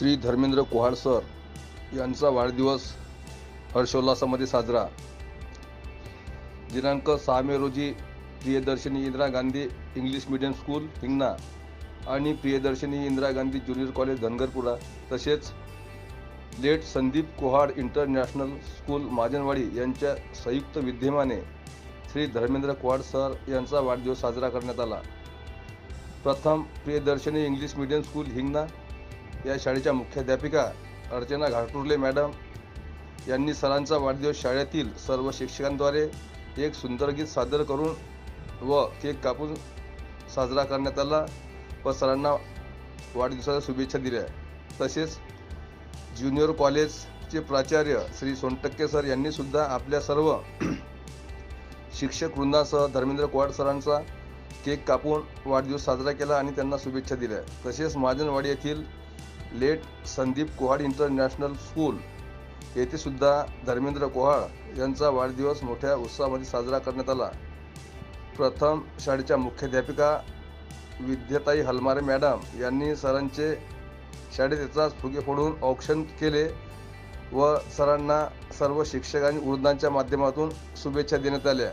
Shri Dharmendra Kuhad sir यांचा वाढदिवस हर्षोल्लासामध्ये साजरा. दिनांक सहा मे रोजी Priyadarshani Indira Gandhi English medium school Hingna आणि प्रियदर्शनी इंदिरा गांधी ज्युनियर कॉलेज धनगरपुरा तसेच late Sandeep Kuhad international school Majanwadi यांच्या संयुक्त विद्यमाने श्री धर्मेंद्र कुहाड सर यांचा वाढदिवस साजरा करण्यात आला. प्रथम Priyadarshani English medium school Hingna या शाळेच्या मुख्याध्यापिका अर्चना घाटुर्ले मॅडम यांनी सरांचा वाढदिवस शाळेतील सर्व शिक्षकांद्वारे एक सुंदर गीत सादर करून व केक कापून साजरा करण्यात आला व सरांना वाढदिवसाच्या शुभेच्छा दिल्या. तसेच ज्युनियर कॉलेजचे प्राचार्य श्री सोनटक्के सर यांनी सुद्धा आपल्या सर्व शिक्षक वृंदासह धर्मेंद्र कोवाड सरांचा केक कापून वाढदिवस साजरा केला आणि त्यांना शुभेच्छा दिल्या. तसेच महाजनवाडी येथील late Sandeep Kohad international school येथे सुद्धा धर्मेंद्र कोहाड यांचा वाढदिवस मोठ्या उत्साहामध्ये साजरा करण्यात आला. प्रथम शाळेच्या मुख्याध्यापिका विद्याताई हलमारे मॅडम यांनी सरांचे शाळेत येताच फुगे फोडून औक्षण केले व सरांना सर्व शिक्षकांनी वृद्धांच्या माध्यमातून शुभेच्छा देण्यात आल्या.